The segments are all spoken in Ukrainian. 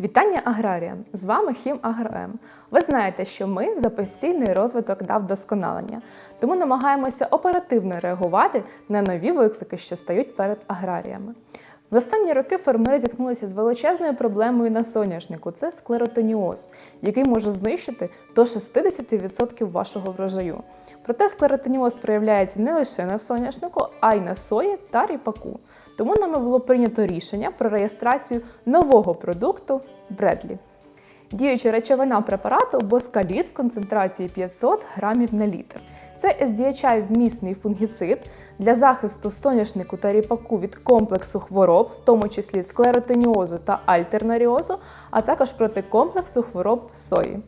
Вітання аграріям! З вами Хім Агроем. Ви знаєте, що ми за постійний розвиток дав вдосконалення, тому намагаємося оперативно реагувати на нові виклики, що стають перед аграріями. В останні роки фермери зіткнулися з величезною проблемою на соняшнику це склеротоніоз, який може знищити до 60% вашого врожаю. Проте склеротоніоз проявляється не лише на соняшнику, а й на сої та ріпаку. Тому нами було прийнято рішення про реєстрацію нового продукту Бредлі. Діюча речовина препарату боскаліт в концентрації 500 грамів на літр. Це SDHI вмісний фунгіцид для захисту соняшнику та ріпаку від комплексу хвороб, в тому числі склеротоніозу та альтернаріозу, а також проти комплексу хвороб сої.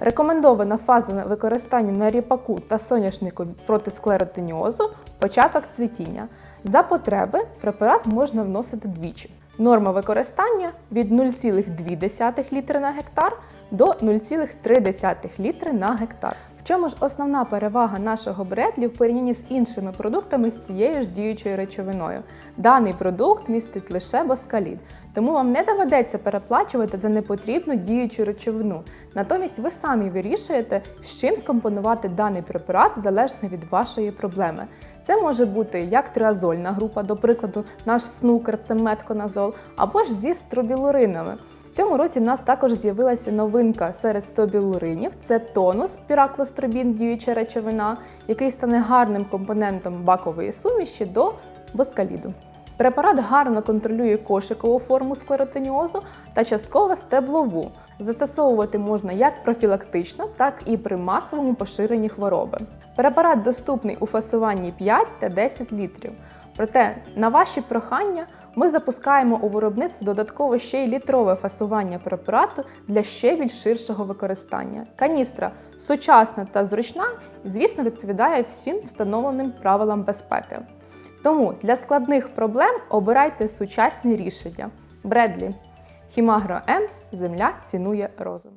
Рекомендована фаза використання на ріпаку та соняшнику проти склеротоніозу початок цвітіння. За потреби препарат можна вносити двічі. Норма використання від 0,2 літри на гектар до 0,3 літри на гектар. В чому ж основна перевага нашого бредлі в порівнянні з іншими продуктами з цією ж діючою речовиною? Даний продукт містить лише боскалід, тому вам не доведеться переплачувати за непотрібну діючу речовину. Натомість ви самі вирішуєте, з чим скомпонувати даний препарат залежно від вашої проблеми. Це може бути як триазольна група, до прикладу, наш снукер це метконазол, або ж зі стробілуринами. Цьому році в нас також з'явилася новинка серед стобілуринів. Це тонус піраклостробін, діюча речовина, який стане гарним компонентом бакової суміші до боскаліду. Препарат гарно контролює кошикову форму склеротоніозу та частково стеблову. Застосовувати можна як профілактично, так і при масовому поширенні хвороби. Препарат доступний у фасуванні 5 та 10 літрів. Проте, на ваші прохання, ми запускаємо у виробництво додатково ще й літрове фасування препарату для ще більш ширшого використання. Каністра сучасна та зручна, звісно, відповідає всім встановленим правилам безпеки. Тому для складних проблем обирайте сучасні рішення. Бредлі. Хімагро М. Земля цінує розум.